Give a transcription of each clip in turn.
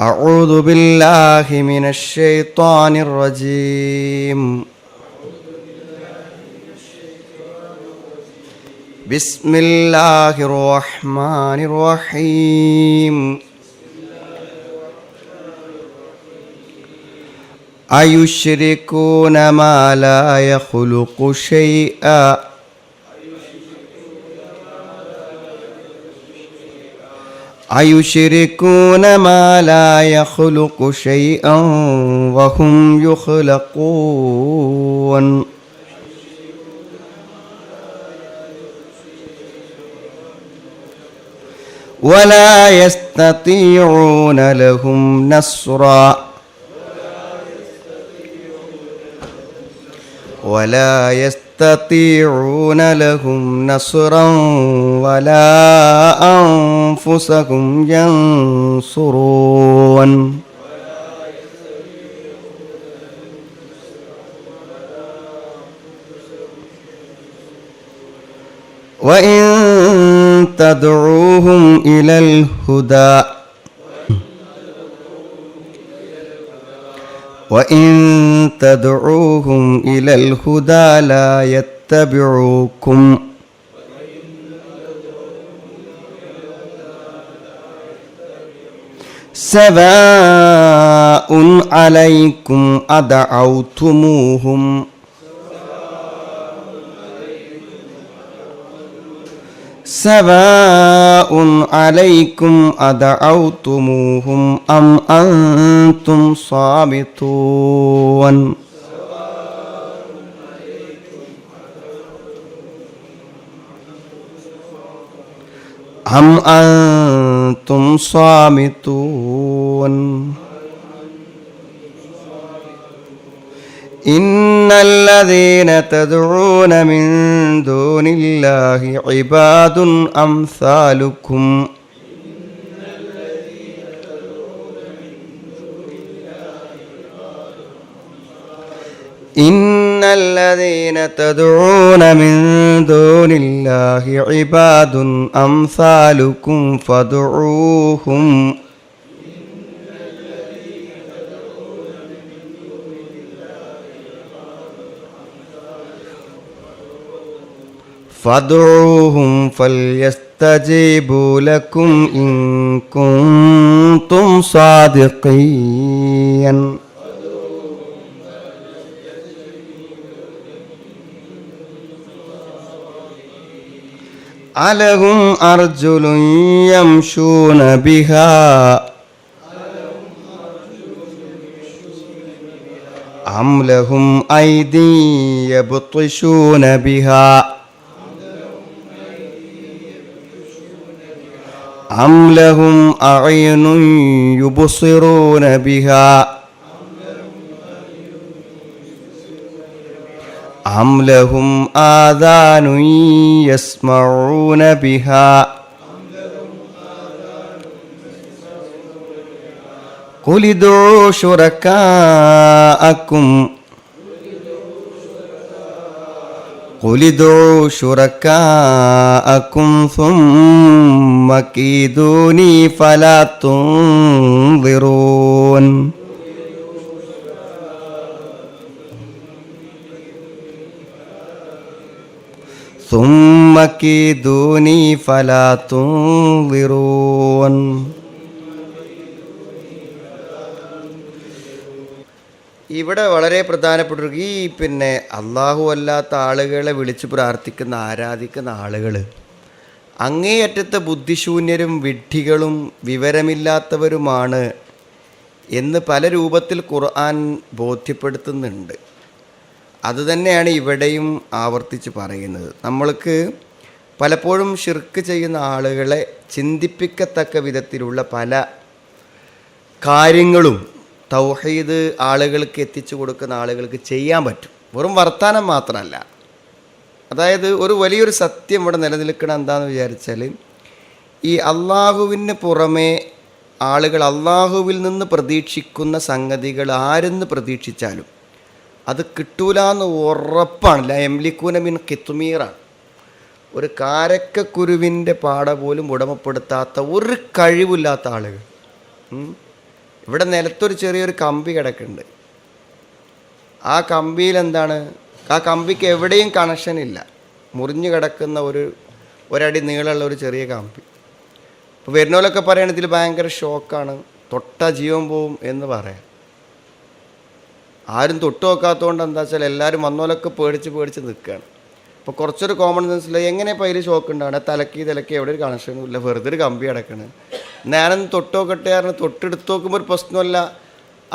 أعوذ بالله من الشيطان الرجيم. بسم الله الرحمن الرحيم. أيشركون ما لا يخلق شيئا أيشركون ما لا يخلق شيئا وهم يخلقون ولا يستطيعون لهم نصرا ولا يستطيعون لهم نصرا ولا أنفسهم ينصرون. وإن تدعوهم إلى الهدى وإن تدعوهم إلى الهدى لا يتبعوكم. سواء عليكم أدعوتموهم. سواء عليكم أدعوتموهم أم أنتم صامتون. أم أنتم صامتون. إن الذين تدعون من دون الله عباد أمثالكم. إن الذين تدعون من دون الله عباد أمثالكم فادعوهم فادعوهم فليستجيبوا لكم إن كنتم صادقين ألهم أرجل يمشون بها. أم لهم أيدي يبطشون بها. أم لهم أعين يبصرون بها. أم لهم آذان يسمعون بها قل ادعوا شركاءكم قل ادعوا شركاءكم ثم كيدوني فلا تنظرون ثم كيدوني فلا تنظرون ഇവിടെ വളരെ പ്രധാനപ്പെട്ട ഒരു ഈ പിന്നെ അള്ളാഹു അല്ലാത്ത ആളുകളെ വിളിച്ച് പ്രാർത്ഥിക്കുന്ന ആരാധിക്കുന്ന ആളുകൾ അങ്ങേയറ്റത്തെ ബുദ്ധിശൂന്യരും വിഡ്ഢികളും വിവരമില്ലാത്തവരുമാണ് എന്ന് പല രൂപത്തിൽ ഖുർആൻ ബോധ്യപ്പെടുത്തുന്നുണ്ട് അതുതന്നെയാണ് ഇവിടെയും ആവർത്തിച്ച് പറയുന്നത്. നമ്മൾക്ക് പലപ്പോഴും ഷിർക്ക് ചെയ്യുന്ന ആളുകളെ ചിന്തിപ്പിക്കത്തക്ക വിധത്തിലുള്ള പല കാര്യങ്ങളും തൗഹീദ് ആളുകൾക്ക് എത്തിച്ചു കൊടുക്കുന്ന ആളുകൾക്ക് ചെയ്യാൻ പറ്റും. വെറും വർത്തമാനം മാത്രമല്ല. അതായത് ഒരു വലിയൊരു സത്യം ഇവിടെ നിലനിൽക്കണം എന്താണെന്ന് വിചാരിച്ചാൽ ഈ അള്ളാഹുവിന് പുറമേ ആളുകൾ അള്ളാഹുവിൽ നിന്ന് പ്രതീക്ഷിക്കുന്ന സംഗതികൾ ആരെന്ന് പ്രതീക്ഷിച്ചാലും അത് കിട്ടൂല എന്ന് ഉറപ്പാണ് ല എംലിക്കൂന മിൻ കിത്തുമീറാണ് ഒരു കാരക്കക്കുരുവിന്റെ പാട പോലും ഉടമപ്പെടുത്താത്ത ഒരു കഴിവില്ലാത്ത ആളുകൾ. ഇവിടെ നിലത്തൊരു ചെറിയൊരു കമ്പി കിടക്കുന്നുണ്ട്. ആ കമ്പിയിൽ എന്താണ്? ആ കമ്പിക്ക് എവിടെയും കണക്ഷൻ ഇല്ല. മുറിഞ്ഞു കിടക്കുന്ന ഒരു ഒരടി നീളമുള്ള ഒരു ചെറിയ കമ്പി. അപ്പോൾ വരുന്നവരൊക്കെ പറയണതിൽ ഭയങ്കര ഷോക്കാണ് തൊട്ട ജീവൻ പോവും എന്ന് പറയാം. ആരും തൊട്ട് നോക്കാത്തതുകൊണ്ട് എന്താ വെച്ചാൽ എല്ലാവരും വന്നോലൊക്കെ പേടിച്ച് പേടിച്ച് നിൽക്കുകയാണ്. അപ്പോൾ കുറച്ചൊരു കോമൺ സെൻസിൽ എങ്ങനെ ഇപ്പോൾ അതിൽ ഷോക്ക് ഉണ്ടാണ് തലക്കി തലക്കി എവിടെ ഒരു കണക്ഷനും ഇല്ല. വെറുതെ ഒരു കമ്പി അടക്കണ് ഞാനൊന്ന് തൊട്ട് നോക്കട്ടെ കാരണം തൊട്ടെടുത്ത് നോക്കുമ്പോൾ ഒരു പ്രശ്നമല്ല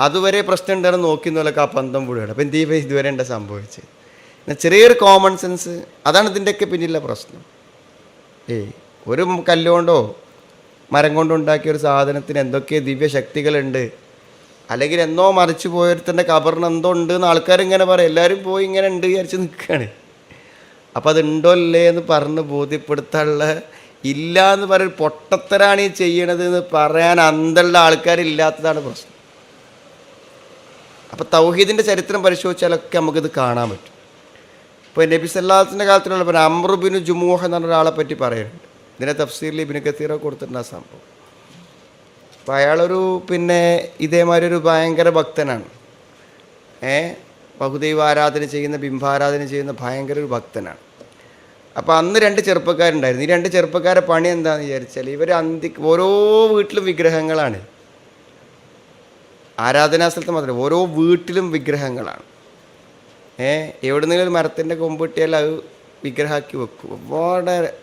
അതുവരെ പ്രശ്നം ഉണ്ടായിരുന്നു നോക്കുന്നതിലൊക്കെ ആ പന്തം പുഴയാണ് അപ്പോൾ എന്ത് ഇതുവരെ എന്താ സംഭവിച്ചത്? എന്നാൽ ചെറിയൊരു കോമൺ സെൻസ് അതാണ് ഇതിന്റെയൊക്കെ പിന്നിലെ പ്രശ്നം. ഏയ് ഒരു കല്ലുകൊണ്ടോ മരം കൊണ്ടുണ്ടാക്കിയ ഒരു സാധനത്തിന് എന്തൊക്കെ ദിവ്യശക്തികളുണ്ട്? അല്ലെങ്കിൽ എന്നോ മറിച്ച് പോയൊരുത്തന്റെ കബറിന് എന്തോ ഉണ്ട് എന്ന് ആൾക്കാരിങ്ങനെ പറയും. എല്ലാവരും പോയി ഇങ്ങനെ ഉണ്ട് വിചാരിച്ച് നിൽക്കുകയാണ്. അപ്പം അതുണ്ടോ അല്ലേ എന്ന് പറഞ്ഞ് ബോധ്യപ്പെടുത്താനുള്ള ഇല്ല എന്ന് പറയുന്ന പൊട്ടത്തരാണ് ഈ ചെയ്യണത് എന്ന് പറയാൻ അന്തുള്ള ആൾക്കാരില്ലാത്തതാണ് പ്രശ്നം. അപ്പോൾ തൗഹീദിന്റെ ചരിത്രം പരിശോധിച്ചാലൊക്കെ നമുക്കിത് കാണാൻ പറ്റും. ഇപ്പോൾ നബി സല്ലാസിന്റെ കാലത്തിലുള്ള അമ്രുബിന് ജുമൂഹ് എന്ന് പറഞ്ഞ ഒരാളെ പറ്റി പറയുന്നുണ്ട്. ഇതിനെ തഫ്സീറിൽ ഇബിന് കത്തീറൊക്കെ കൊടുത്തിട്ടുണ്ട് ആ സംഭവം. അപ്പോൾ അയാളൊരു പിന്നെ ഇതേമാതിരി ഒരു ഭയങ്കര ഭക്തനാണ്. ഏ? ബഹുദൈവ ആരാധന ചെയ്യുന്ന ബിംബാരാധന ചെയ്യുന്ന ഭയങ്കര ഒരു ഭക്തനാണ്. അപ്പോൾ അന്ന് രണ്ട് ചെറുപ്പക്കാരുണ്ടായിരുന്നു. ഈ രണ്ട് ചെറുപ്പക്കാരെ പണി എന്താണെന്ന് വിചാരിച്ചാൽ ഇവർ അന്തി ഓരോ വീട്ടിലും വിഗ്രഹങ്ങളാണ്. ആരാധനാ സ്ഥലത്ത് മാത്രമല്ല ഓരോ വീട്ടിലും വിഗ്രഹങ്ങളാണ്. ഏ? എവിടെന്നെങ്കിലും ഒരു മരത്തിന്റെ കൊമ്പ് കിട്ടിയാൽ അത് വിഗ്രഹമാക്കി വെക്കും.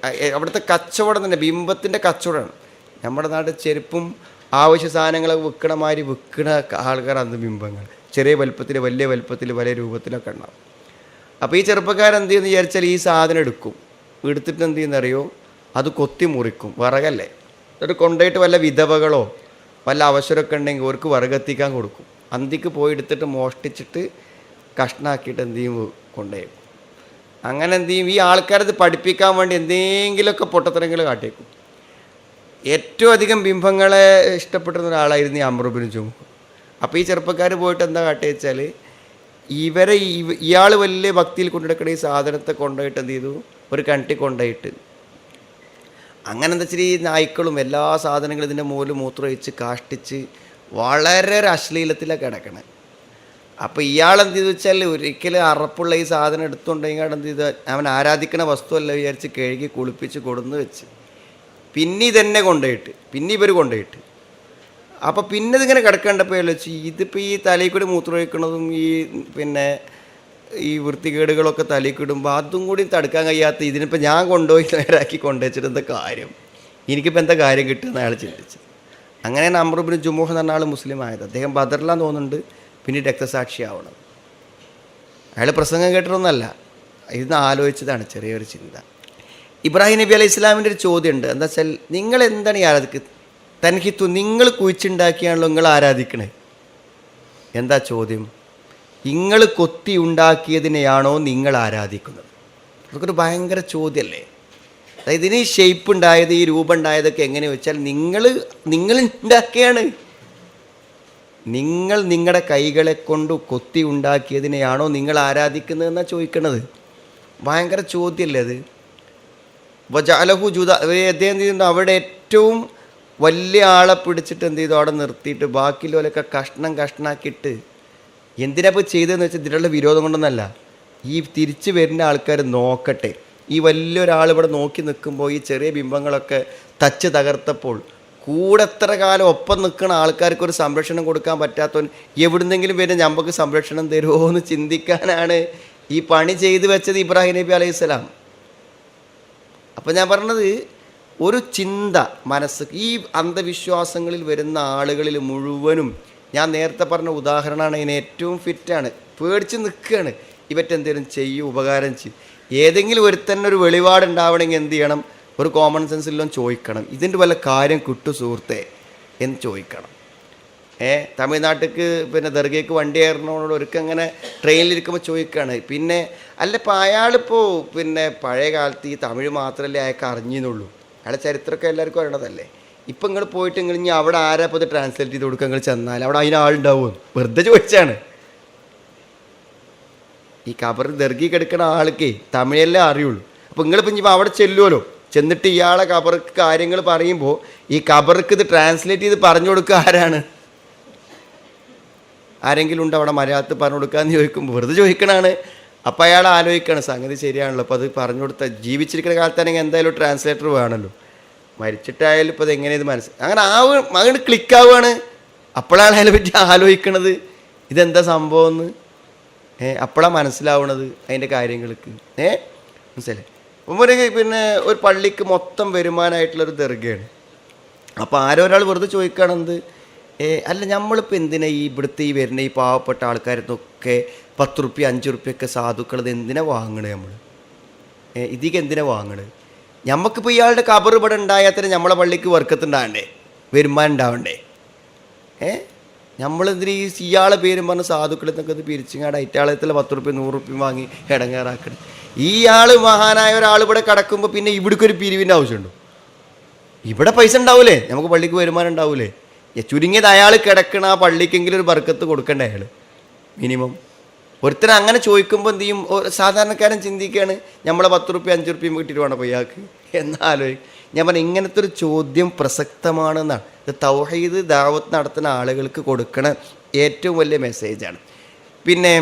എ- അവിടുത്തെ കച്ചവടം തന്നെ ബിംബത്തിന്റെ കച്ചവടമാണ്. നമ്മുടെ നാട്ടിൽ ചെരുപ്പും ആവശ്യ സാധനങ്ങൾ വിൽക്കണ മാതിരി വിൽക്കണ ആൾക്കാർ അന്ന് ബിംബങ്ങൾ. ചെറിയ വലുപ്പത്തിൽ വലിയ വലുപ്പത്തിൽ വലിയ രൂപത്തിലൊക്കെ ഉണ്ടാവും. അപ്പോൾ ഈ ചെറുപ്പക്കാരൻ എന്ത് ചെയ്യുന്നു വിചാരിച്ചാൽ ഈ സാധനം എടുക്കും. എടുത്തിട്ട് എന്ത് ചെയ്യുന്നറിയോ അത് കൊത്തി മുറിക്കും. വിറകല്ലേ? എന്നിട്ട് കൊണ്ടുപോയിട്ട് വല്ല വിധവകളോ വല്ല അവസരമൊക്കെ ഉണ്ടെങ്കിൽ അവർക്ക് വിറകെത്തിക്കാൻ കൊടുക്കും. അന്തിക്ക് പോയി എടുത്തിട്ട് മോഷ്ടിച്ചിട്ട് കഷ്ണാക്കിയിട്ട് എന്ത് ചെയ്യും? കൊണ്ടുപോയി. അങ്ങനെ എന്ത് ചെയ്യും? ഈ ആൾക്കാരത് പഠിപ്പിക്കാൻ വേണ്ടി എന്തെങ്കിലുമൊക്കെ പൊട്ടത്തരങ്ങൾ കാട്ടിയേക്കും. ഏറ്റവും അധികം ബിംബങ്ങളെ ഇഷ്ടപ്പെട്ടിരുന്ന ഒരാളായിരുന്നു ഈ അമ്രൂബിന് ജുമു അപ്പോൾ ഈ ചെറുപ്പക്കാർ പോയിട്ട് എന്താ കാട്ടിയ വെച്ചാൽ ഇവരെ ഇവ- ഇയാൾ വലിയ ഭക്തിയിൽ കൊണ്ടുനടക്കുന്ന ഈ സാധനത്തെ കൊണ്ടുപോയിട്ട് എന്ത് ചെയ്തു? ഒരു കണ്ടി കൊണ്ടുപോയിട്ട്. അങ്ങനെ എന്താ വെച്ചാൽ ഈ നായ്ക്കളും എല്ലാ സാധനങ്ങളും ഇതിന്റെ മുകളിൽ മൂത്രമൊഴിച്ച് കാഷ്ടിച്ച് വളരെ ഒരു അശ്ലീലത്തിലാണ് കിടക്കണത് അപ്പോൾ ഇയാൾ എന്ത് ചെയ്തു വെച്ചാൽ ഒരിക്കലും അറപ്പുള്ള ഈ സാധനം എടുത്തുണ്ടെങ്കിൽ എന്ത് ചെയ്ത്? അവൻ ആരാധിക്കണ വസ്തുവല്ല വിചാരിച്ച് കഴുകി കുളിപ്പിച്ച് കൊടുന്ന് വെച്ച്. പിന്നെ ഇതെന്നെ കൊണ്ടുപോയിട്ട് പിന്നെ ഇവർ കൊണ്ടുപോയിട്ട് അപ്പോൾ പിന്നെ ഇതിങ്ങനെ കിടക്കേണ്ടപ്പോൾ വെച്ച് ഇതിപ്പോൾ ഈ തലയിൽ കൂടി മൂത്രമൊഴിക്കണതും ഈ പിന്നെ ഈ വൃത്തികേടുകളൊക്കെ തലയിൽ അതും കൂടി തടുക്കാൻ കഴിയാത്ത ഇതിനിപ്പോൾ ഞാൻ കൊണ്ടുപോയി നേരാക്കി കൊണ്ടുവച്ചിട്ട് എന്താ കാര്യം? എനിക്കിപ്പോൾ എന്താ കാര്യം കിട്ടുമെന്ന് അയാൾ ചിന്തിച്ചത് അങ്ങനെ അമ്രുബിന് ജുമുഹ് എന്ന് പറഞ്ഞ ആൾ മുസ്ലിം ആയത്. അദ്ദേഹം ബദറിലാന്ന് തോന്നുന്നുണ്ട് പിന്നെ രക്തസാക്ഷിയാവണം അയാൾ പ്രസംഗം കേട്ടിട്ടൊന്നല്ല ഇന്ന് ആലോചിച്ചതാണ് ചെറിയൊരു ചിന്ത. ഇബ്രാഹിം നബി അലൈഹി ഇസ്ലാമിന്റെ ഒരു ചോദ്യമുണ്ട്. എന്താ വെച്ചാൽ നിങ്ങൾ എന്താണ് ഈ ആരാധിക്കുന്നത് തൻഹിത്തു നിങ്ങൾ കുഴിച്ചുണ്ടാക്കിയാണല്ലോ നിങ്ങൾ ആരാധിക്കണേ? എന്താ ചോദ്യം? നിങ്ങൾ കൊത്തി ഉണ്ടാക്കിയതിനെയാണോ നിങ്ങൾ ആരാധിക്കുന്നത്? അതൊക്കെ ഭയങ്കര ചോദ്യമല്ലേ? അതായത് ഇതിന് ഷേപ്പ് ഉണ്ടായത് ഈ രൂപം ഉണ്ടായതൊക്കെ എങ്ങനെ വെച്ചാൽ നിങ്ങൾ നിങ്ങൾ ഉണ്ടാക്കിയാണ്. നിങ്ങൾ നിങ്ങളുടെ കൈകളെ കൊണ്ട് കൊത്തി ഉണ്ടാക്കിയതിനെയാണോ നിങ്ങൾ ആരാധിക്കുന്നതെന്നാണ് ചോദിക്കണത്? ഭയങ്കര ചോദ്യമല്ലേ അത്? വജാലഹു ജുദ അദ്ദേഹം ചെയ്യുന്നു അവിടെ ഏറ്റവും വലിയ ആളെ പിടിച്ചിട്ട് എന്ത് ചെയ്തു? അവിടെ നിർത്തിയിട്ട് ബാക്കിയുള്ളവരൊക്കെ കഷ്ണം കഷ്ണാക്കിയിട്ട് എന്തിനാ ഇപ്പോൾ ചെയ്തതെന്ന് വെച്ചാൽ ഇതിലുള്ള വിരോധം കൊണ്ടൊന്നല്ല. ഈ തിരിച്ചു വരുന്ന ആൾക്കാർ നോക്കട്ടെ. ഈ വലിയൊരാൾ ഇവിടെ നോക്കി നിൽക്കുമ്പോൾ ഈ ചെറിയ ബിംബങ്ങളൊക്കെ തച്ച് തകർത്തപ്പോൾ കൂടെ എത്ര കാലം ഒപ്പം നിൽക്കുന്ന ആൾക്കാർക്ക് ഒരു സംരക്ഷണം കൊടുക്കാൻ പറ്റാത്തവൻ എവിടുന്നെങ്കിലും വരുന്ന നമുക്ക് സംരക്ഷണം തരുമോ എന്ന് ചിന്തിക്കാനാണ് ഈ പണി ചെയ്തു വെച്ചത് ഇബ്രാഹിം നബി അലൈഹി സ്വലാം അപ്പം ഞാൻ പറഞ്ഞത് ഒരു ചിന്ത മനസ്സ് ഈ അന്ധവിശ്വാസങ്ങളിൽ വരുന്ന ആളുകളിൽ മുഴുവനും ഞാൻ നേരത്തെ പറഞ്ഞ ഉദാഹരണമാണ് ഇതിന് ഏറ്റവും ഫിറ്റാണ് പേടിച്ച് നിൽക്കുകയാണ്. ഇവറ്റെന്തേലും ചെയ്യും ഉപകാരം ചെയ്യും. ഏതെങ്കിലും ഒരു തന്നെ ഒരു വെളിപാടുണ്ടാവണമെങ്കിൽ എന്ത് ചെയ്യണം? ഒരു കോമൺ സെൻസിലും ചോദിക്കണം. ഇതിന്റെ വല്ല കാര്യം കിട്ടു സുഹൃത്തെ എന്ന് ചോദിക്കണം. ഏ തമിഴ്നാട്ടിലേക്ക് പിന്നെ ദർഗയ്ക്ക് വണ്ടി കയറണോട് ഒരുക്കങ്ങനെ ട്രെയിനിലിരിക്കുമ്പോൾ ചോദിക്കുകയാണ് പിന്നെ അല്ല ഇപ്പം അയാളിപ്പോൾ പിന്നെ പഴയ കാലത്ത് ഈ തമിഴ് മാത്രമല്ലേ അയാൾക്ക് അറിഞ്ഞെന്നുള്ളൂ. അയാളെ ചരിത്രമൊക്കെ എല്ലാവർക്കും അറിയണതല്ലേ? ഇപ്പം നിങ്ങൾ പോയിട്ട് നിങ്ങൾ ഇനി അവിടെ ആരാ ഇപ്പോൾ ഇത് ട്രാൻസ്ലേറ്റ് ചെയ്ത് കൊടുക്കുക നിങ്ങൾ ചെന്നാൽ? അവിടെ അതിനാളുണ്ടാവും വെറുതെ ചോദിച്ചാണ്. ഈ കബർ ദർഗി കിടക്കുന്ന ആൾക്ക് തമിഴല്ലേ അറിയുള്ളൂ. അപ്പോൾ നിങ്ങളിപ്പോൾ ഇനി അവിടെ ചെല്ലുമല്ലോ ചെന്നിട്ട് ഇയാളെ കബർക്ക് കാര്യങ്ങൾ പറയുമ്പോൾ ഈ കബർക്ക് ഇത് ട്രാൻസ്ലേറ്റ് ചെയ്ത് പറഞ്ഞു കൊടുക്കുക ആരാണ്? ആരെങ്കിലും ഉണ്ട് അവിടെ മലയാളത്തിൽ പറഞ്ഞു കൊടുക്കാമെന്ന് ചോദിക്കുമ്പോൾ വെറുതെ ചോദിക്കണാണ്. അപ്പോൾ അയാൾ ആലോചിക്കണം സംഗതി ശരിയാണല്ലോ. അപ്പോൾ അത് പറഞ്ഞു കൊടുത്ത ജീവിച്ചിരിക്കുന്ന കാലത്താണെങ്കിൽ എന്തായാലും ട്രാൻസ്ലേറ്റർ വേണമല്ലോ മരിച്ചിട്ടായാലും ഇപ്പോൾ എങ്ങനെ ഇത് മനസ്സ് അങ്ങനെ ആവ് അങ്ങനെ ക്ലിക്കാവുകയാണ് അപ്പോഴാണ് അതിനെ പറ്റി ആലോചിക്കണത്. ഇതെന്താ സംഭവം എന്ന് ഏ അപ്പോഴാണ് മനസ്സിലാവണത് അതിന്റെ കാര്യങ്ങൾക്ക്. ഏ മനസ്സിലായി അപ്പം പിന്നെ ഒരു പള്ളിക്ക് മൊത്തം വരുമാനമായിട്ടുള്ളൊരു ദർഗയാണ്. അപ്പോൾ ആരോ വെറുതെ ചോദിക്കുകയാണെന്ത് അല്ല നമ്മളിപ്പോൾ എന്തിനാ ഈ ഇവിടുത്തെ ഈ വരുന്ന ഈ പാവപ്പെട്ട ആൾക്കാരത്തൊക്കെ പത്ത് റുപ്യ അഞ്ച് റുപ്യൊക്കെ സാധുക്കൾ ഇത് എന്തിനാ വാങ്ങണേ നമ്മൾ ഇതിക്ക് എന്തിനാ വാങ്ങണത് നമുക്കിപ്പോൾ ഇയാളുടെ കബർ ഇവിടെ ഉണ്ടായാൽ തന്നെ നമ്മളെ പള്ളിക്ക് വർക്കത്തുണ്ടാകണ്ടേ വരുമാനം ഉണ്ടാവണ്ടേ? ഏ നമ്മളെന്തിനാ ഈ ഇയാളെ പേരും പറഞ്ഞ് സാധുക്കളിൽ നിന്നൊക്കെ ഇത് പിരിച്ചിങ്ങാട് അയിറ്റാളത്തിൽ പത്ത് റുപ്യ നൂറ് റുപ്യ വാങ്ങി ഇടങ്ങേറാക്കണം. ഇയാൾ മഹാനായ ഒരാൾ ഇവിടെ കിടക്കുമ്പോൾ പിന്നെ ഇവിടേക്കൊരു പിരിവിന്റെ ആവശ്യമുണ്ടോ? ഇവിടെ പൈസ ഉണ്ടാവൂലേ? നമുക്ക് പള്ളിക്ക് വരുമാനം ഉണ്ടാവൂലേ? ചുരുങ്ങിയത് അയാൾ കിടക്കണ ആ പള്ളിക്കെങ്കിലും ഒരു ബർക്കത്ത് കൊടുക്കണ്ടേ അയാൾ മിനിമം. ഒരുത്തൻ അങ്ങനെ ചോദിക്കുമ്പോൾ എന്ത് ചെയ്യും? സാധാരണക്കാരൻ ചിന്തിക്കുകയാണ് നമ്മളെ പത്ത് റുപ്യ അഞ്ച് റുപ്യയും കിട്ടിയിട്ട് വേണം ഇയാൾക്ക് എന്നാലോ ഞാൻ പറഞ്ഞു ഇങ്ങനത്തെ ഒരു ചോദ്യം പ്രസക്തമാണെന്നാണ്. ഇത് തൗഹീദ് ദാവത്ത് നടത്തുന്ന ആളുകൾക്ക് കൊടുക്കണ ഏറ്റവും വലിയ മെസ്സേജാണ് പിന്നെ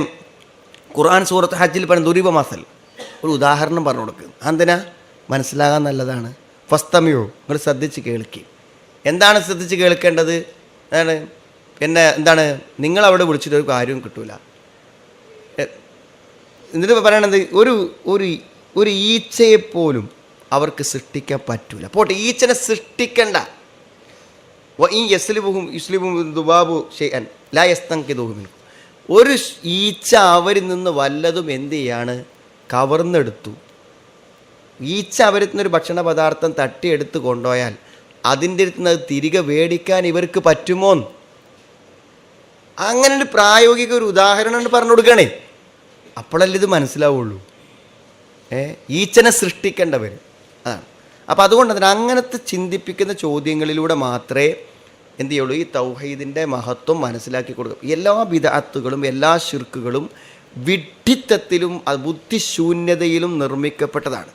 ഖുർആൻ സൂറത്ത് ഹജ്ജിൽ പറഞ്ഞ ദുരിബ മസൽ. ഒരു ഉദാഹരണം പറഞ്ഞു കൊടുക്കുക എന്തിനാ മനസ്സിലാകാൻ നല്ലതാണ്. ഫസ്തമയോ നിങ്ങൾ ശ്രദ്ധിച്ച് കേൾക്കി. എന്താണ് ശ്രദ്ധിച്ച് കേൾക്കേണ്ടത്? എന്താണ്? പിന്നെ എന്താണ്? നിങ്ങളവിടെ വിളിച്ചിട്ട് ഒരു കാര്യവും കിട്ടൂല. എന്നിട്ട് പറയണത് ഒരു ഒരു ഒരു ഈച്ചയെപ്പോലും അവർക്ക് സൃഷ്ടിക്കാൻ പറ്റൂല. പോട്ടെ ഈച്ചനെ സൃഷ്ടിക്കണ്ട. ഈ യസ്ലിബുഹും ഇസ്ലിബും ദുബാബു ഷെയ്അൻ ലാ യസ്തങ്കിദുഹുമിൻ ഒരു ഈച്ച അവരിൽ നിന്ന് വല്ലതും എന്ത് ചെയ്യാണ്? കവർന്നെടുത്തു. ഈച്ച അവരിൽ നിന്നൊരു ഭക്ഷണ പദാർത്ഥം തട്ടിയെടുത്ത് കൊണ്ടുപോയാൽ അതിന്റെ അടുത്ത് നിന്ന് അത് തിരികെ മേടിക്കാൻ ഇവർക്ക് പറ്റുമോ അങ്ങനെ ഒരു പ്രായോഗിക ഒരു ഉദാഹരണം പറഞ്ഞു കൊടുക്കണേ അപ്പോഴല്ലേ ഇത് മനസ്സിലാവുള്ളൂ. ഏ ഈച്ചനെ സൃഷ്ടിക്കേണ്ടവർ അതാണ്. അപ്പോൾ അതുകൊണ്ട് തന്നെ അങ്ങനത്തെ ചിന്തിപ്പിക്കുന്ന ചോദ്യങ്ങളിലൂടെ മാത്രമേ എന്ത് ചെയ്യുള്ളൂ ഈ തൗഹീദിന്റെ മഹത്വം മനസ്സിലാക്കി കൊടുക്കും എല്ലാ വിദാത്തുകളും എല്ലാ ശിർക്കുകളും വിഡ്ഢിത്തത്തിലും ബുദ്ധിശൂന്യതയിലും നിർമ്മിക്കപ്പെട്ടതാണ്.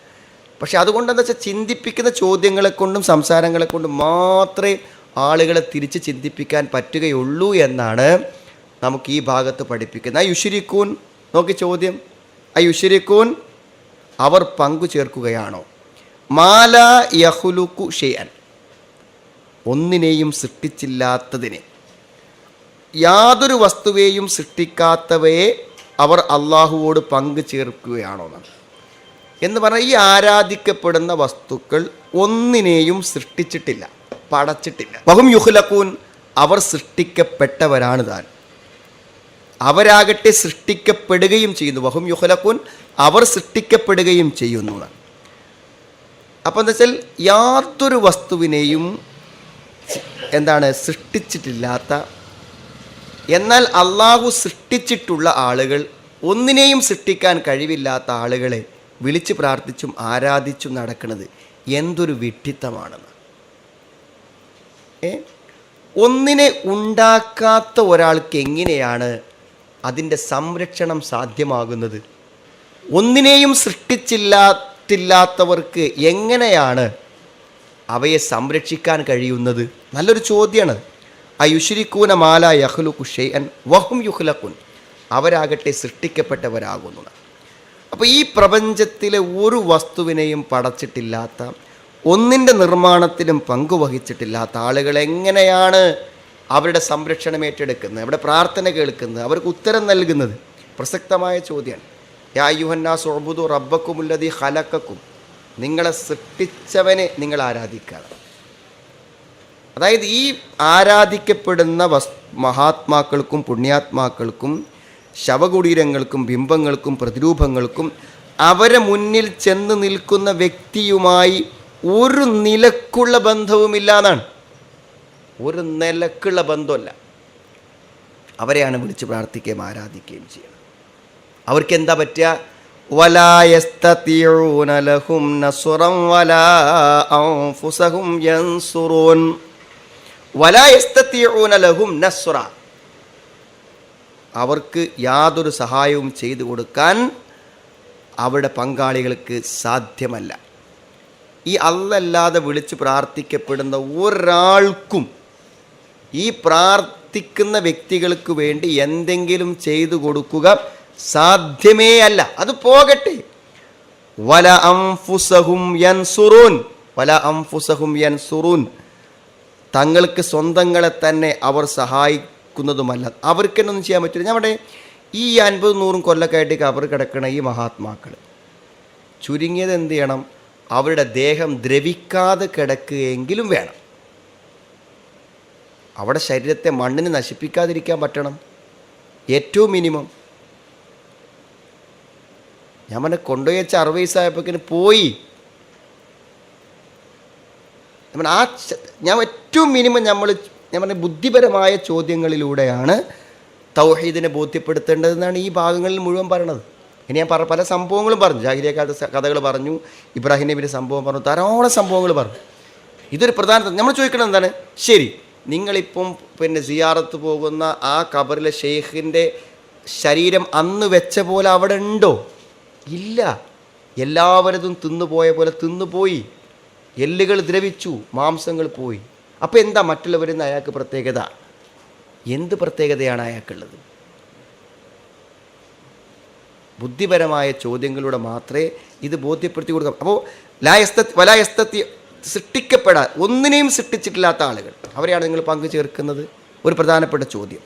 പക്ഷെ അതുകൊണ്ടെന്താ വെച്ചാൽ ചിന്തിപ്പിക്കുന്ന ചോദ്യങ്ങളെ കൊണ്ടും സംസാരങ്ങളെ കൊണ്ടും മാത്രമേ ആളുകളെ തിരിച്ച് ചിന്തിപ്പിക്കാൻ പറ്റുകയുള്ളൂ എന്നാണ് നമുക്ക് ഈ ഭാഗത്ത് പഠിപ്പിക്കുന്നത്. ആ യുശിരിക്കൂൻ നോക്കി ചോദ്യം. ആ യുശിരിക്കൂൻ അവർ പങ്കു ചേർക്കുകയാണോ? മാല യഹുലുക്കു ഷെയ്യൻ ഒന്നിനെയും സൃഷ്ടിച്ചില്ലാത്തതിനെ യാതൊരു വസ്തുവേയും സൃഷ്ടിക്കാത്തവയെ അവർ അള്ളാഹുവോട് പങ്കു ചേർക്കുകയാണോ എന്നാണ്. എന്ന് പറഞ്ഞാൽ ഈ ആരാധിക്കപ്പെടുന്ന വസ്തുക്കൾ ഒന്നിനെയും സൃഷ്ടിച്ചിട്ടില്ല പടച്ചിട്ടില്ല. ബഹും യുഹുലക്കൂൻ അവർ സൃഷ്ടിക്കപ്പെട്ടവരാണ് താൻ. അവരാകട്ടെ സൃഷ്ടിക്കപ്പെടുകയും ചെയ്യുന്നു. ബഹും യുഹുലക്കൂൻ അവർ സൃഷ്ടിക്കപ്പെടുകയും ചെയ്യുന്നു അപ്പം എന്താ വെച്ചാൽ യാതൊരു വസ്തുവിനെയും എന്താണ് സൃഷ്ടിച്ചിട്ടില്ലാത്ത എന്നാൽ അള്ളാഹു സൃഷ്ടിച്ചിട്ടുള്ള ആളുകൾ ഒന്നിനെയും സൃഷ്ടിക്കാൻ കഴിവില്ലാത്ത ആളുകളെ വിളിച്ച് പ്രാർത്ഥിച്ചും ആരാധിച്ചും നടക്കുന്നത് എന്തൊരു വിഡ്ഢിത്തമാണെന്ന്. ഏ? ഒന്നിനെ ഉണ്ടാക്കാത്ത ഒരാൾക്ക് എങ്ങനെയാണ് അതിന്റെ സംരക്ഷണം സാധ്യമാകുന്നത്? ഒന്നിനെയും സൃഷ്ടിച്ചില്ലാത്തില്ലാത്തവർക്ക് എങ്ങനെയാണ് അവയെ സംരക്ഷിക്കാൻ കഴിയുന്നത്? നല്ലൊരു ചോദ്യമാണ് ആ യുഷിരിക്കൂന മാല യഹ്ലു കുഷേൻ വഹും യുഹ്ലക്കുൻ അവരാകട്ടെ സൃഷ്ടിക്കപ്പെട്ടവരാകുന്നു. അപ്പോൾ ഈ പ്രപഞ്ചത്തിലെ ഒരു വസ്തുവിനെയും പടച്ചിട്ടില്ലാത്ത ഒന്നിന്റെ നിർമ്മാണത്തിലും പങ്കുവഹിച്ചിട്ടില്ലാത്ത ആളുകൾ എങ്ങനെയാണ് അവരുടെ സംരക്ഷണം ഏറ്റെടുക്കുന്നത്? അവരുടെ പ്രാർത്ഥന കേൾക്കുന്നത്? അവർക്ക് ഉത്തരം നൽകുന്നത്? പ്രസക്തമായ ചോദ്യമാണ് യാ യുഹന്നാ സൊബുദു റബ്ബക്കുമുല്ലതി ഹലക്കക്കും നിങ്ങളെ സൃഷ്ടിച്ചവനെ നിങ്ങൾ ആരാധിക്കണം. അതായത് ഈ ആരാധിക്കപ്പെടുന്ന വസ് മഹാത്മാക്കൾക്കും പുണ്യാത്മാക്കൾക്കും ശവകുടീരങ്ങൾക്കും ബിംബങ്ങൾക്കും പ്രതിരൂപങ്ങൾക്കും അവരെ മുന്നിൽ ചെന്ന് നിൽക്കുന്ന വ്യക്തിയുമായി ഒരു നിലക്കുള്ള ബന്ധവുമില്ല എന്നാണ് ഒരു നിലക്കുള്ള ബന്ധമല്ല അവരെയാണ് വിളിച്ച് പ്രാർത്ഥിക്കുകയും ആരാധിക്കുകയും ചെയ്യുന്നത്. അവർക്ക് എന്താ പറ്റുക ും? വലാ യൻസുറൂൻ. അവർക്ക് യാതൊരു സഹായവും ചെയ്തു കൊടുക്കാൻ അവരുടെ പങ്കാളികൾക്ക് സാധ്യമല്ല. ഈ അല്ലല്ലാതെ വിളിച്ച് പ്രാർത്ഥിക്കപ്പെടുന്ന ഒരാൾക്കും ഈ പ്രാർത്ഥിക്കുന്ന വ്യക്തികൾക്ക് വേണ്ടി എന്തെങ്കിലും ചെയ്തു കൊടുക്കുക സാധ്യമേ അല്ല. അത് പോകട്ടെ. വല അംഫുസഹും യൻസുറൂൻ വല അംഫുസഹും യൻസുറൂൻ. തങ്ങൾക്ക് സ്വന്തങ്ങളെ തന്നെ അവർ സഹായിക്കുന്നതുമല്ല അവർക്ക് തന്നെ ഒന്നും ചെയ്യാൻ പറ്റില്ല. അവിടെ ഈ അൻപത് നൂറും കൊല്ലക്കായിട്ട് കവർ കിടക്കണ ഈ മഹാത്മാക്കൾ ചുരുങ്ങിയത് എന്ത് ചെയ്യണം? അവരുടെ ദേഹം ദ്രവിക്കാതെ കിടക്കുകയെങ്കിലും വേണം. അവിടെ ശരീരത്തെ മണ്ണിന് നശിപ്പിക്കാതിരിക്കാൻ പറ്റണം. ഏറ്റവും മിനിമം. ഞാൻ പറഞ്ഞ കൊണ്ടുപോയി വെച്ച അറുപത് വയസ്സായപ്പോക്കിന് പോയി. പറഞ്ഞ ആ ഞാൻ ഏറ്റവും മിനിമം നമ്മൾ ഞാൻ പറഞ്ഞ ബുദ്ധിപരമായ ചോദ്യങ്ങളിലൂടെയാണ് തൗഹീദിനെ ബോധ്യപ്പെടുത്തേണ്ടതെന്നാണ് ഈ ഭാഗങ്ങളിൽ മുഴുവൻ പറയണത്. ഇനി ഞാൻ പറ പല സംഭവങ്ങളും പറഞ്ഞു. ജാഹിരിയ കഥകൾ പറഞ്ഞു. ഇബ്രാഹിം നബിന്റെ സംഭവം പറഞ്ഞു. ധാരാളം സംഭവങ്ങൾ പറഞ്ഞു. ഇതൊരു പ്രധാന നമ്മൾ ചോദിക്കണം എന്താണ്? ശരി നിങ്ങളിപ്പം പിന്നെ സിയാറത്ത് പോകുന്ന ആ കബറിലെ ഷെയ്ഖിന്റെ ശരീരം അന്ന് വെച്ച പോലെ അവിടെ ഉണ്ടോ? ഇല്ല. എല്ലാവരതും തിന്നുപോയ പോലെ തിന്നുപോയി. എല്ലുകൾ ദ്രവിച്ചു മാംസങ്ങൾ പോയി. അപ്പോൾ എന്താ മറ്റുള്ളവരിൽ നിന്ന് അയാൾക്ക് പ്രത്യേകത? എന്ത് പ്രത്യേകതയാണ് അയാൾക്കുള്ളത്? ബുദ്ധിപരമായ ചോദ്യങ്ങളിലൂടെ മാത്രമേ ഇത് ബോധ്യപ്പെടുത്തി കൊടുക്കാം. അപ്പോൾ ലായസ്ത വലായസ്തത്തി സൃഷ്ടിക്കപ്പെടാൻ ഒന്നിനെയും സൃഷ്ടിച്ചിട്ടില്ലാത്ത ആളുകൾ. അവരെയാണ് നിങ്ങൾ പങ്കു ചേർക്കുന്നത് ഒരു പ്രധാനപ്പെട്ട ചോദ്യം.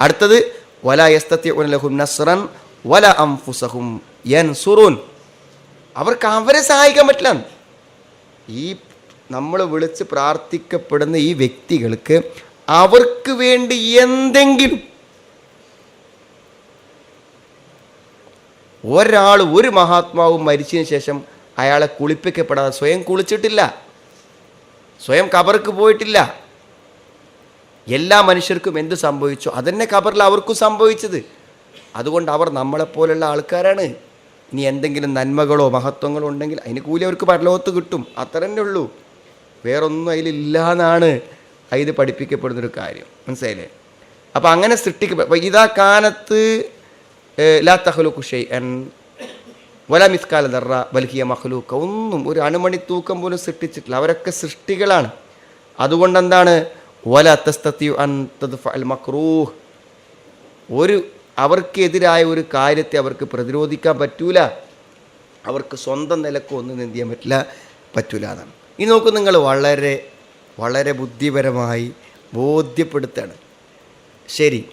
അടുത്തത് വലായസ്തത്തി ഉനലഹും വല അംഫുസഹും അവർക്ക് അവരെ സഹായിക്കാൻ പറ്റില്ല. ഈ നമ്മൾ വിളിച്ച് പ്രാർത്ഥിക്കപ്പെടുന്ന ഈ വ്യക്തികൾക്ക് അവർക്ക് വേണ്ടി എന്തെങ്കിലും ഒരാൾ ഒരു മഹാത്മാവും മരിച്ചതിന് ശേഷം അയാളെ കുളിപ്പിക്കപ്പെടാതെ സ്വയം കുളിച്ചിട്ടില്ല. സ്വയം കബർക്ക് പോയിട്ടില്ല. എല്ലാ മനുഷ്യർക്കും എന്ത് സംഭവിച്ചു അതന്നെ കബറിൽ അവർക്കും സംഭവിച്ചത്. അതുകൊണ്ട് അവർ നമ്മളെപ്പോലുള്ള ആൾക്കാരാണ്. ഇനി എന്തെങ്കിലും നന്മകളോ മഹത്വങ്ങളോ ഉണ്ടെങ്കിൽ അതിന് കൂലി അവർക്ക് പരലോകത്ത് കിട്ടും. അത്ര ഉള്ളൂ. വേറൊന്നും അതിലില്ല എന്നാണ് അതിൽ പഠിപ്പിക്കപ്പെടുന്നൊരു കാര്യം. മനസ്സിലായില്ലേ? അപ്പോൾ അങ്ങനെ സൃഷ്ടിക്കപ്പെ ഇതാ കാലത്ത് ലാ തഹ്ലുഖു ഷൈഅൻ വല മിസ്കാല ദർറ ബൽഹിയ മഹ്ലൂക്ക ഒന്നും ഒരു അണുമണി തൂക്കം പോലും സൃഷ്ടിച്ചിട്ടില്ല. അവരൊക്കെ സൃഷ്ടികളാണ്. അതുകൊണ്ട് എന്താണ് വല തസ്തത്യു അൻ തദ്ഫൽ മക്രൂഹ് ഒരു അവർക്കെതിരായ ഒരു കാര്യത്തെ അവർക്ക് പ്രതിരോധിക്കാൻ പറ്റൂല. അവർക്ക് സ്വന്തം നിലയ്ക്ക് ഒന്നും എന്ത് ചെയ്യാൻ പറ്റില്ല? പറ്റൂല എന്നാണ്. ഈ നോക്കൂ നിങ്ങൾ വളരെ വളരെ ബുദ്ധിപരമായി ബോധ്യപ്പെടുത്താണ്. ശരി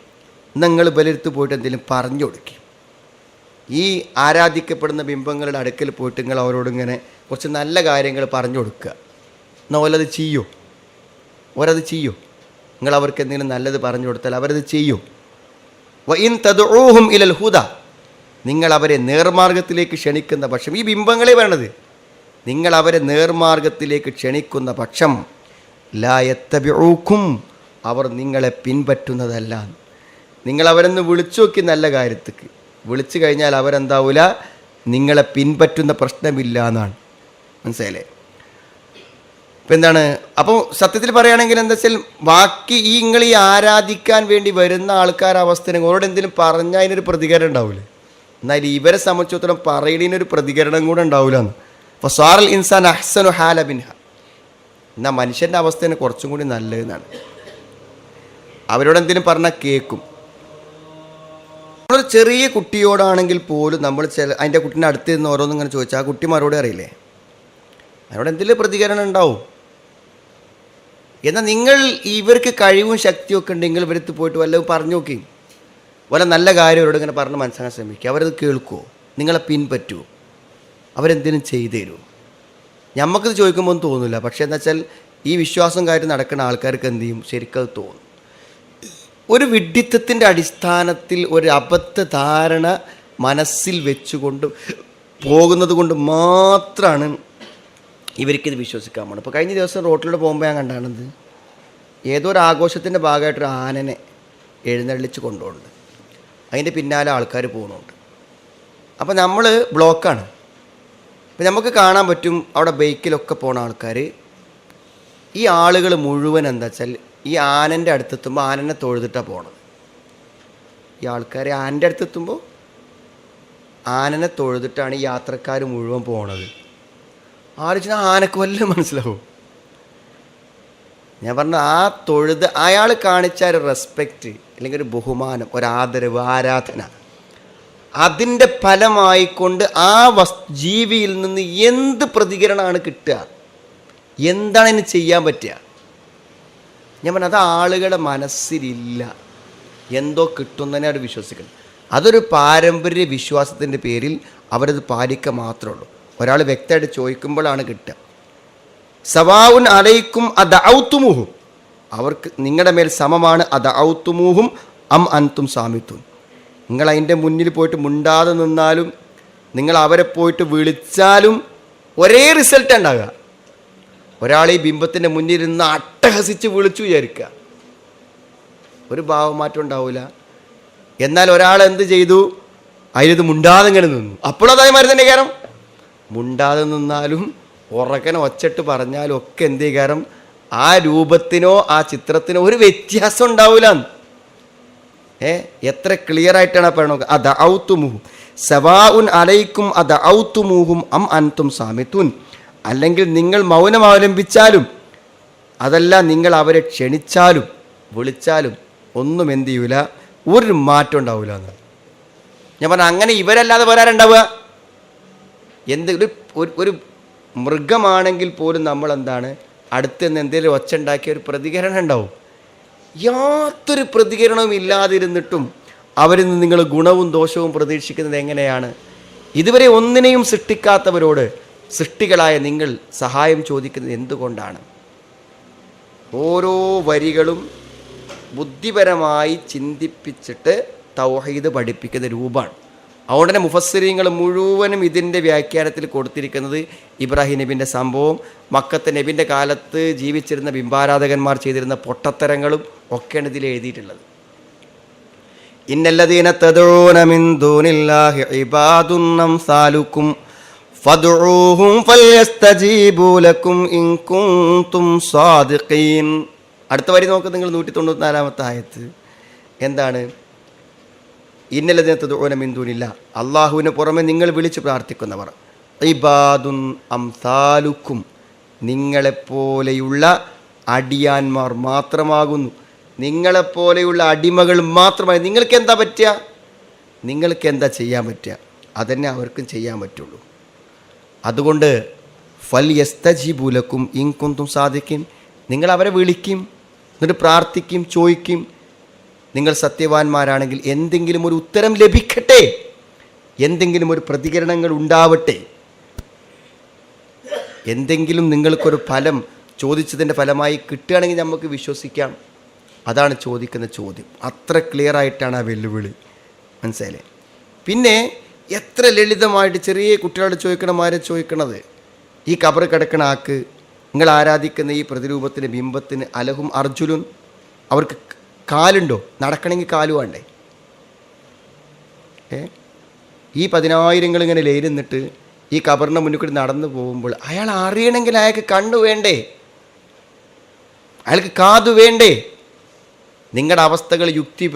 നിങ്ങൾ ബലരുത്ത് പോയിട്ട് എന്തെങ്കിലും പറഞ്ഞു കൊടുക്കുക ഈ ആരാധിക്കപ്പെടുന്ന ബിംബങ്ങളുടെ അടുക്കൽ പോയിട്ട് നിങ്ങൾ അവരോട് ഇങ്ങനെ കുറച്ച് നല്ല കാര്യങ്ങൾ പറഞ്ഞു കൊടുക്കുക. എന്നാൽ ഓലത് ചെയ്യോ. ഓരത് ചെയ്യോ. നിങ്ങൾ അവർക്ക് എന്തെങ്കിലും നല്ലത് പറഞ്ഞു കൊടുത്താൽ അവരത് ചെയ്യോ. വൈൻ തദ്ഊഹും ഇലൽ ഹുദ. നിങ്ങൾ അവരെ നേർമാർഗത്തിലേക്ക് ക്ഷണിക്കുന്ന പക്ഷം ഈ ബിംബങ്ങളെ വേണത് നിങ്ങൾ അവരെ നേർമാർഗത്തിലേക്ക് ക്ഷണിക്കുന്ന പക്ഷം ലായത്തബിഴൂക്കും അവർ നിങ്ങളെ പിൻപറ്റുന്നതല്ല. നിങ്ങൾ അവരൊന്ന് വിളിച്ചു നോക്കി നല്ല കാര്യത്തേക്ക്. വിളിച്ചു കഴിഞ്ഞാൽ അവരെന്താവൂല? നിങ്ങളെ പിൻപറ്റുന്ന പ്രശ്നമില്ല എന്നാണ്. മനസ്സിലായില്ലേ? ഇപ്പം എന്താണ്? അപ്പോൾ സത്യത്തിൽ പറയുകയാണെങ്കിൽ എന്താ വെച്ചാൽ ബാക്കി ഈ നിങ്ങൾ ഈ ആരാധിക്കാൻ വേണ്ടി വരുന്ന ആൾക്കാരുടെ അവസ്ഥ അവരോട് എന്തെങ്കിലും പറഞ്ഞാൽ അതിനൊരു പ്രതികരണം ഉണ്ടാവില്ല എന്നാൽ ഇവരെ സംബന്ധിച്ചിടത്തോളം പറയുന്നതിനൊരു പ്രതികരണം കൂടെ ഉണ്ടാവില്ല എന്ന് സ്വാറൽ ഇൻസാൻ അഹ്സനു ഹാല ബിൻഹ എന്നാൽ മനുഷ്യന്റെ അവസ്ഥ കുറച്ചും കൂടി നല്ലതെന്നാണ്. അവരോട് പറഞ്ഞാൽ കേൾക്കും നമ്മളൊരു ചെറിയ കുട്ടിയോടാണെങ്കിൽ പോലും നമ്മൾ ചില അതിന്റെ കുട്ടീന്റെ അടുത്ത് നിന്ന് ഓരോന്നും ഇങ്ങനെ ചോദിച്ചാൽ ആ കുട്ടി മറുപടി അറിയില്ലേ? അതിനോട് എന്തെങ്കിലും പ്രതികരണം ഉണ്ടാവും. എന്നാൽ നിങ്ങൾ ഇവർക്ക് കഴിവും ശക്തിയും ഒക്കെ ഉണ്ടെങ്കിൽ ഇവരത്ത് പോയിട്ട് വല്ലതും പറഞ്ഞു നോക്കി. വല്ല നല്ല കാര്യം അവരോട് ഇങ്ങനെ പറഞ്ഞ് മനസ്സിലാക്കാൻ ശ്രമിക്കുക. അവരത് കേൾക്കുമോ നിങ്ങളെ പിൻപറ്റുമോ അവരെന്തെങ്കിലും ചെയ്തു തരുമോ ഞമ്മക്കത് ചോദിക്കുമ്പോൾ തോന്നില്ല പക്ഷേ എന്താ വെച്ചാൽ ഈ വിശ്വാസം കാര്യം നടക്കുന്ന ആൾക്കാർക്ക് എന്ത് ചെയ്യും? ശരിക്കും അത് തോന്നും. ഒരു വിഡ്ഢിത്തത്തിന്റെ അടിസ്ഥാനത്തിൽ ഒരു അബദ്ധ ധാരണ മനസ്സിൽ വെച്ചുകൊണ്ട് പോകുന്നത് കൊണ്ട് മാത്രമാണ് ഇവർക്കിത് വിശ്വസിക്കാൻ പോകണം ഇപ്പോൾ കഴിഞ്ഞ ദിവസം റോട്ടിലൂടെ പോകുമ്പോൾ ഞാൻ കണ്ടാണത് ഏതോ ഒരു ആഘോഷത്തിന്റെ ഭാഗമായിട്ടൊരു ആനനെ എഴുന്നള്ളിച്ച് കൊണ്ടുപോകുന്നുണ്ട് അതിന്റെ പിന്നാലെ ആൾക്കാർ പോകുന്നുണ്ട് അപ്പോൾ നമ്മൾ ബ്ലോക്കാണ്. ഇപ്പം നമുക്ക് കാണാൻ പറ്റും അവിടെ ബൈക്കിലൊക്കെ പോണ ആൾക്കാർ ഈ ആളുകൾ മുഴുവൻ എന്താ വെച്ചാൽ ഈ ആനന്റെ അടുത്തെത്തുമ്പോൾ ആനനെ തൊഴുതിട്ടാണ് പോണത്. ഈ ആൾക്കാർ ആനന്റെ അടുത്തെത്തുമ്പോൾ ആനനെ തൊഴുതിട്ടാണ് ഈ യാത്രക്കാർ മുഴുവൻ പോണത്. ആലോചന ആനക്ക് വല്ല മനസ്സിലാവും. ഞാൻ പറഞ്ഞ ആ തൊഴുത് അയാൾ കാണിച്ച ഒരു റെസ്പെക്റ്റ് അല്ലെങ്കിൽ ഒരു ബഹുമാനം ഒരു ആദരവ് ആരാധന അതിന്റെ ഫലമായിക്കൊണ്ട് ആ വസ് ജീവിയിൽ നിന്ന് എന്ത് പ്രതികരണമാണ് കിട്ടുക? എന്താണ് ഇനി ചെയ്യാൻ പറ്റുക? ഞാൻ പറഞ്ഞത് അത് ആളുകളുടെ മനസ്സിലില്ല. എന്തോ കിട്ടുന്നതിനെ അവർ വിശ്വസിക്കണം അതൊരു പാരമ്പര്യ വിശ്വാസത്തിന്റെ പേരിൽ അവരത് പാലിക്കുക മാത്രമേ ഉള്ളൂ. ഒരാൾ വ്യക്തമായിട്ട് ചോദിക്കുമ്പോഴാണ് കിട്ടുക. സവാവുൻ അലയിക്കും അത് ഔത്തുമുഹും അവർക്ക് നിങ്ങളുടെ മേൽ സമമാണ് അത് ഔത്തുമുഹും അം അൻതും സാമിത്തും നിങ്ങൾ അതിന്റെ മുന്നിൽ പോയിട്ട് മുണ്ടാതെ നിന്നാലും നിങ്ങൾ അവരെ പോയിട്ട് വിളിച്ചാലും ഒരേ റിസൾട്ട് ഉണ്ടാകുക ഒരാൾ ഈ ബിംബത്തിന്റെ മുന്നിൽ ഇരുന്ന് അട്ടഹസിച്ച് വിളിച്ചു വിചാരിക്കുക. ഒരു ഭാവമാറ്റം ഉണ്ടാവില്ല എന്നാൽ ഒരാൾ എന്ത് ചെയ്തു? അതിലിത് മുണ്ടാതെ ഇങ്ങനെ നിന്നു. അപ്പോഴും അതേമാതിരി തന്നെ കാരണം മുണ്ടാതെ നിന്നാലും ഉറക്കനെ ഒച്ചട്ട് പറഞ്ഞാലും ഒക്കെ എന്ത് കാരണം ആ രൂപത്തിനോ ആ ചിത്രത്തിനോ ഒരു വ്യത്യാസം ഉണ്ടാവില്ല ഏ? എത്ര ക്ലിയർ ആയിട്ടാണ് പറയണത് അത് ഔത്തുമുഹും. സവാഉൻ അലൈക്കും അത് ഔത്തുമുഹും അം അൻതും സാമിത്തുൻ അല്ലെങ്കിൽ നിങ്ങൾ മൗനം അവലംബിച്ചാലും അതല്ല നിങ്ങൾ അവരെ ക്ഷണിച്ചാലും വിളിച്ചാലും ഒന്നും എന്ത് ചെയ്യൂല ഒരു മാറ്റം ഉണ്ടാവില്ല എന്ന്. ഞാൻ പറഞ്ഞ അങ്ങനെ ഇവരല്ലാതെ വരാറുണ്ടാവുക എന്ത് ഒരു ഒരു- മൃഗമാണെങ്കിൽ പോലും നമ്മൾ എന്താണ് അടുത്ത് നിന്ന് എന്തെങ്കിലും ഒച്ച ഉണ്ടാക്കിയ ഒരു പ്രതികരണം ഉണ്ടാവും. യാതൊരു പ്രതികരണവും ഇല്ലാതിരുന്നിട്ടും അവരിൽ നിന്ന് നിങ്ങൾ ഗുണവും ദോഷവും പ്രതീക്ഷിക്കുന്നത് എങ്ങനെയാണ്? ഇതുവരെ ഒന്നിനെയും സൃഷ്ടിക്കാത്തവരോട് സൃഷ്ടികളായ നിങ്ങൾ സഹായം ചോദിക്കുന്നത് എന്തുകൊണ്ടാണ്? ഓരോ വരികളും ബുദ്ധിപരമായി ചിന്തിപ്പിച്ചിട്ട് തൗഹീദ് പഠിപ്പിക്കുന്ന രൂപമാണ്. അതുകൊണ്ട് തന്നെ മുഴുവനും ഇതിന്റെ വ്യാഖ്യാനത്തിൽ കൊടുത്തിരിക്കുന്നത് ഇബ്രാഹിം നബിന്റെ സംഭവം മക്കത്തെ നബിന്റെ കാലത്ത് ജീവിച്ചിരുന്ന ബിംബാരാധകന്മാർ ചെയ്തിരുന്ന പൊട്ടത്തരങ്ങളും ഒക്കെയാണ് ഇതിൽ എഴുതിയിട്ടുള്ളത്. ഇന്നല്ലദീന തദൂന ലക്കും സാദിഖീൻ. അടുത്ത വരി നോക്ക് നിങ്ങൾ നൂറ്റി തൊണ്ണൂറ്റിനാലാമത്തെ ആയത്ത്. എന്താണ്? ഇന്നലതിനെ തദഊന മിൻ ദൂനില്ല അള്ളാഹുവിന് പുറമെ നിങ്ങൾ വിളിച്ച് പ്രാർത്ഥിക്കുന്നവർ. ഇബാദുൻ അംസാലുക്കും. നിങ്ങളെപ്പോലെയുള്ള അടിയാന്മാർ മാത്രമാകുന്നു. നിങ്ങളെപ്പോലെയുള്ള അടിമകൾ മാത്രമായി. നിങ്ങൾക്ക് എന്താ പറ്റുക? നിങ്ങൾക്ക് എന്താ ചെയ്യാൻ പറ്റുക? അതന്നെ അവർക്കും ചെയ്യാൻ പറ്റുള്ളൂ. അതുകൊണ്ട് ഫൽ യസ്തജീബുലക്കും ഇൻകുന്തും സാധിക്കും നിങ്ങൾ അവരെ വിളിക്കും. എന്നിട്ട് പ്രാർത്ഥിക്കും ചോദിക്കും. നിങ്ങൾ സത്യവാന്മാരാണെങ്കിൽ എന്തെങ്കിലും ഒരു ഉത്തരം ലഭിക്കട്ടെ? എന്തെങ്കിലും ഒരു പ്രതികരണങ്ങൾ ഉണ്ടാവട്ടെ? എന്തെങ്കിലും നിങ്ങൾക്കൊരു ഫലം ചോദിച്ചതിന്റെ ഫലമായി കിട്ടുകയാണെങ്കിൽ നമുക്ക് വിശ്വസിക്കാം. അതാണ് ചോദിക്കുന്ന ചോദ്യം. അത്ര ക്ലിയർ ആയിട്ടാണ് ആ വെല്ലുവിളി. മനസ്സിലായില്ലേ? പിന്നെ എത്ര ലളിതമായിട്ട് ചെറിയ കുട്ടികളോട് ചോദിക്കണമാരെ ചോദിക്കണത്? ഈ കബർ കിടക്കണ ആക്ക് നിങ്ങൾ ആരാധിക്കുന്ന ഈ പ്രതിരൂപത്തിന് ബിംബത്തിന് അലഹും അർജുനും അവർക്ക് കാലുണ്ടോ? നടക്കണമെങ്കിൽ കാൽ വേണ്ടേ? ഏ? ഈ പതിനായിരങ്ങൾ ഇങ്ങനെ ലേരുന്നിട്ട് ഈ കബറിന്റെ മുന്നിൽ കൂടി നടന്നു പോകുമ്പോൾ അയാൾ അറിയണമെങ്കിൽ അയാൾക്ക് കണ്ണു വേണ്ടേ? അയാൾക്ക് കാതു വേണ്ടേ? നിങ്ങളുടെ അവസ്ഥകൾ യുക്തി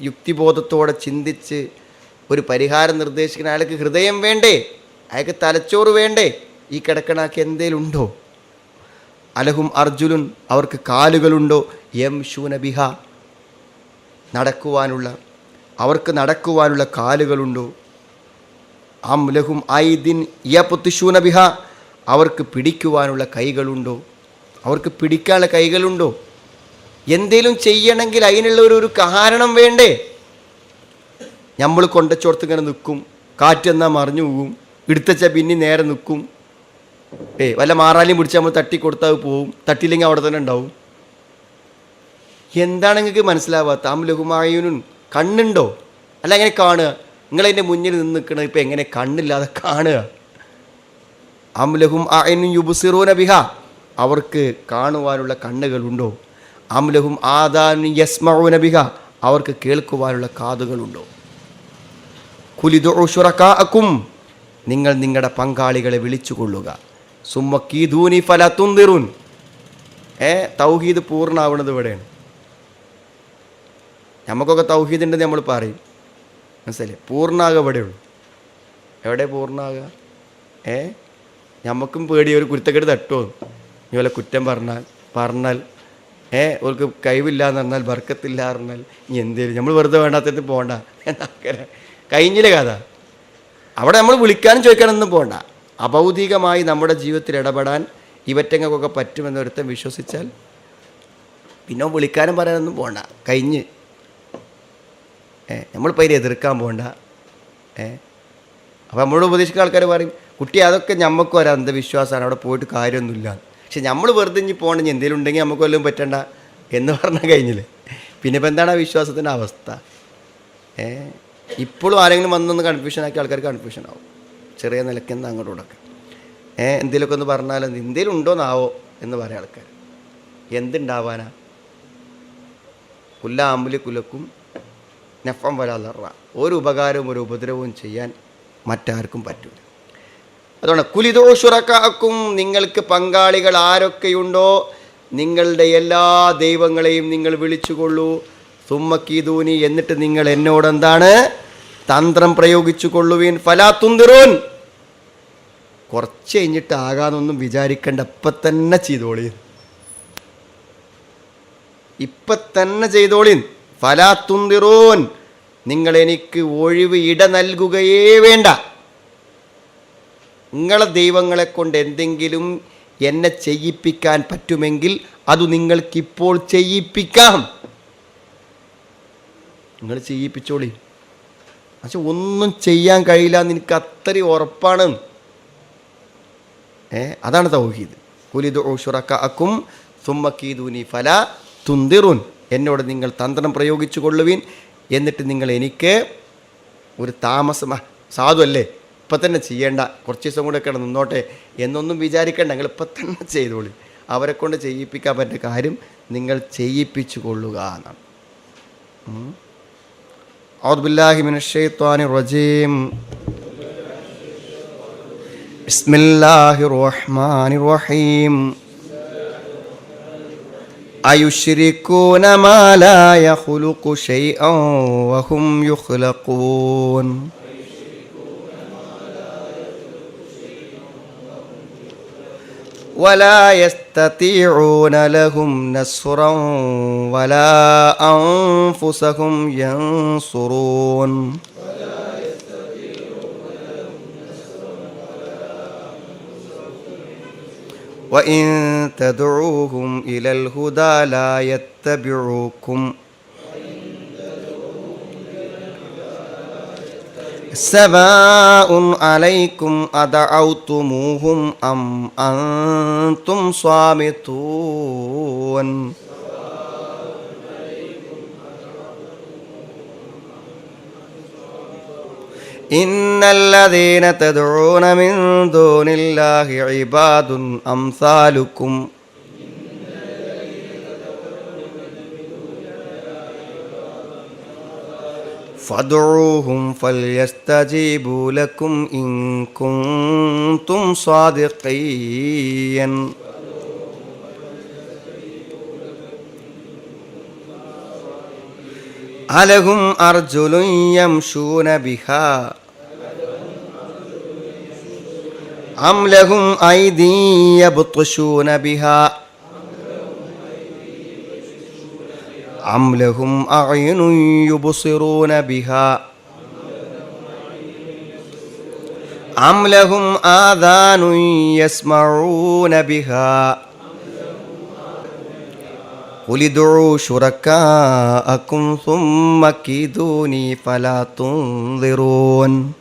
യുക്തിബോധത്തോടെ ചിന്തിച്ച് ഒരു പരിഹാരം നിർദ്ദേശിക്കുന്ന അയാൾക്ക് ഹൃദയം വേണ്ടേ? അയാൾക്ക് തലച്ചോറ് വേണ്ടേ? ഈ കിടക്കണാക്ക് എന്തേലും ഉണ്ടോ അലഹും അർജുനുൻ അവർക്ക് കാലുകളുണ്ടോ? എം ശൂനബിഹ നടക്കുവാനുള്ള അവർക്ക് നടക്കുവാനുള്ള കാലുകളുണ്ടോ? അം ലഹും ഐദിൻ യപുത്തിശൂനബിഹ അവർക്ക് പിടിക്കുവാനുള്ള കൈകളുണ്ടോ? അവർക്ക് പിടിക്കാനുള്ള കൈകളുണ്ടോ? എന്തേലും ചെയ്യണമെങ്കിൽ അതിനുള്ള ഒരു ഒരു കാരണം വേണ്ടേ? നമ്മൾ കൊണ്ടച്ചോർത്ത് ഇങ്ങനെ നിൽക്കും. കാറ്റെന്നാൽ മറിഞ്ഞു പോകും. എടുത്തച്ച പിന്നെ നേരെ നിൽക്കും. ഏയ് വല്ല മാറാലിയും പിടിച്ച് നമ്മൾ തട്ടി കൊടുത്താൽ പോവും. തട്ടിയില്ലെങ്കിൽ അവിടെ തന്നെ ഉണ്ടാവും. എന്താണ് നിങ്ങൾക്ക് മനസ്സിലാവാത്ത? അം ലഹുമായുനും കണ്ണുണ്ടോ? അല്ല എങ്ങനെ കാണുക? നിങ്ങളതിന്റെ മുന്നിൽ നിന്ന് നിൽക്കണത് ഇപ്പം എങ്ങനെ കണ്ണില്ലാതെ കാണുക? അം ലഹും ആയനും യുബുസിറൂന ബിഹ. അവർക്ക് കാണുവാനുള്ള കണ്ണുകളുണ്ടോ? അം ലഹും ആദാനു യസ്മഊന ബിഹ. അവർക്ക് കേൾക്കുവാനുള്ള കാതുകളുണ്ടോ? കുലിദുഷുറക്കാക്കും നിങ്ങൾ നിങ്ങളുടെ പങ്കാളികളെ വിളിച്ചുകൊള്ളുക. സുമ്മക്കീധൂനി ഫല തുന്തിറുൻ. ഏ തൗഹീദ് പൂർണമാവുന്നത് ഇവിടെയാണ്. നമുക്കൊക്കെ തൗഹീദ് ഉണ്ടെന്ന് നമ്മൾ പറയും. മനസ്സിലെ പൂർണാകുക ഇവിടെയുള്ളൂ എവിടെ പൂർണാകുക ഏ നമുക്കും പേടി ഒരു കുരുത്തക്കെട്ട് തട്ടുമോ ഇനി വല്ല കുറ്റം പറഞ്ഞാൽ പറഞ്ഞാൽ ഏ ഓർക്ക് കഴിവില്ല എന്ന് പറഞ്ഞാൽ ബർക്കത്തില്ല പറഞ്ഞാൽ ഇനി എന്തേലും നമ്മൾ വെറുതെ വേണ്ടാത്തത് പോകണ്ട എന്നങ്ങനെ കഴിഞ്ഞില്ല കഥ? അവിടെ നമ്മൾ വിളിക്കാനും ചോദിക്കാനൊന്നും പോകണ്ട അഭൗതികമായി നമ്മുടെ ജീവിതത്തിൽ ഇടപെടാൻ ഇവറ്റങ്ങൾക്കൊക്കെ പറ്റുമെന്നൊരുത്തം വിശ്വസിച്ചാൽ പിന്നെ വിളിക്കാനും പറയാനൊന്നും പോകണ്ട കഴിഞ്ഞ്. ഏ നമ്മളിപ്പോൾ അതിനെ എതിർക്കാൻ പോകണ്ട ഏ അപ്പോൾ നമ്മളോട് ഉപദേശിക്കുന്ന ആൾക്കാർ പറയും കുട്ടി അതൊക്കെ നമുക്ക് ഒരു അന്ധവിശ്വാസമാണ്. അവിടെ പോയിട്ട് കാര്യമൊന്നുമില്ല. പക്ഷെ നമ്മൾ വെറുതെ ഇനി പോകണമെങ്കിൽ എന്തെങ്കിലും ഉണ്ടെങ്കിൽ നമുക്ക് വല്ലതും പറ്റണ്ട എന്ന് പറഞ്ഞാൽ കഴിഞ്ഞില്ലേ? പിന്നെ ഇപ്പം എന്താണ് ആ വിശ്വാസത്തിന്റെ അവസ്ഥ? ഏ ഇപ്പോഴും ആരെങ്കിലും വന്നൊന്ന് കൺഫ്യൂഷൻ ആക്കി ആൾക്കാർക്ക് കൺഫ്യൂഷൻ ആവും. ചെറിയ നിലയ്ക്ക് എന്താ അങ്ങോട്ടും കൊടുക്കുക ഏ എന്തെങ്കിലുമൊക്കെ ഒന്ന് പറഞ്ഞാൽ എന്തെങ്കിലും ഉണ്ടോന്നാവോ എന്ന് പറയാം ആൾക്കാർ. എന്തുണ്ടാവാനാ? കുല്ല അമ്പലി കുലക്കും നഫം വരാതറ ഒരു ഉപകാരവും ഒരു ഉപദ്രവവും ചെയ്യാൻ മറ്റാർക്കും പറ്റില്ല അതുകൊണ്ട് കുലിദോഷുറക്കാക്കും നിങ്ങൾക്ക് പങ്കാളികൾ ആരൊക്കെയുണ്ടോ നിങ്ങളുടെ എല്ലാ ദൈവങ്ങളെയും നിങ്ങൾ വിളിച്ചുകൊള്ളൂ. സുമ്മക്കീതൂനി എന്നിട്ട് നിങ്ങൾ എന്നോട് എന്താണ്? തന്ത്രം പ്രയോഗിച്ചു കൊള്ളുവീൻ ഫലാത്തുന്തിറൂൻ കുറച്ച് കഴിഞ്ഞിട്ട് ആകാന്നൊന്നും വിചാരിക്കേണ്ട. ഇപ്പം തന്നെ ചെയ്തോളി ഇപ്പം തന്നെ ചെയ്തോളിൻ. ഫലാത്തുന്തിറൂൻ നിങ്ങൾ എനിക്ക് ഒഴിവ് ഇട നൽകുകയേ വേണ്ട. നിങ്ങളെ ദൈവങ്ങളെ കൊണ്ട് എന്തെങ്കിലും എന്നെ ചെയ്യിപ്പിക്കാൻ പറ്റുമെങ്കിൽ അത് നിങ്ങൾക്കിപ്പോൾ ചെയ്യിപ്പിക്കാം. നിങ്ങൾ ചെയ്യിപ്പിച്ചോളി പക്ഷെ ഒന്നും ചെയ്യാൻ കഴിയില്ല എന്ന് എനിക്ക് അത്രയും ഉറപ്പാണ്. ഏ അതാണ് തൗഹീദ്. കുലിദ് ഓഷുറക്ക അക്കും സുമ്മക്കീദൂനി ഫല തുന്തിറുൻ. എന്നോട് നിങ്ങൾ തന്ത്രം പ്രയോഗിച്ചു കൊള്ളുവിൻ. എന്നിട്ട് നിങ്ങൾ എനിക്ക് ഒരു താമസം സാധു അല്ലേ? ഇപ്പം തന്നെ ചെയ്യേണ്ട. കുറച്ച് ദിവസം കൂടെ ഒക്കെ നിന്നോട്ടെ. എന്നൊന്നും വിചാരിക്കേണ്ട. നിങ്ങൾ ഇപ്പം തന്നെ ചെയ്തോളി. അവരെ കൊണ്ട് ചെയ്യിപ്പിക്കാൻ പറ്റുന്ന കാര്യം നിങ്ങൾ ചെയ്യിപ്പിച്ചു കൊള്ളുക എന്നാണ്. أعوذ بالله من الشيطان الرجيم. بسم الله الرحمن الرحيم. أيشركون ما لا يخلق شيئا وهم يخلقون؟ ولا يستطيعون لهم نصرا ولا أنفسهم ينصرون. وإن تدعوهم إلى الهدى لا يتبعوكم سواء عليكم أدعوتموهم أم أنتم صامتون إن الذين تدعون من دون الله عباد أمثالكم فادعوهم فليستجيبوا لكم إن كنتم صادقين. ألهم أرجل يمشون بها؟ أم لهم أيدي يبطشون بها؟ أم لهم أعين يبصرون بها أم لهم آذان يسمعون بها قل ادعوا شركاءكم ثم كيدوني فلا تنظرون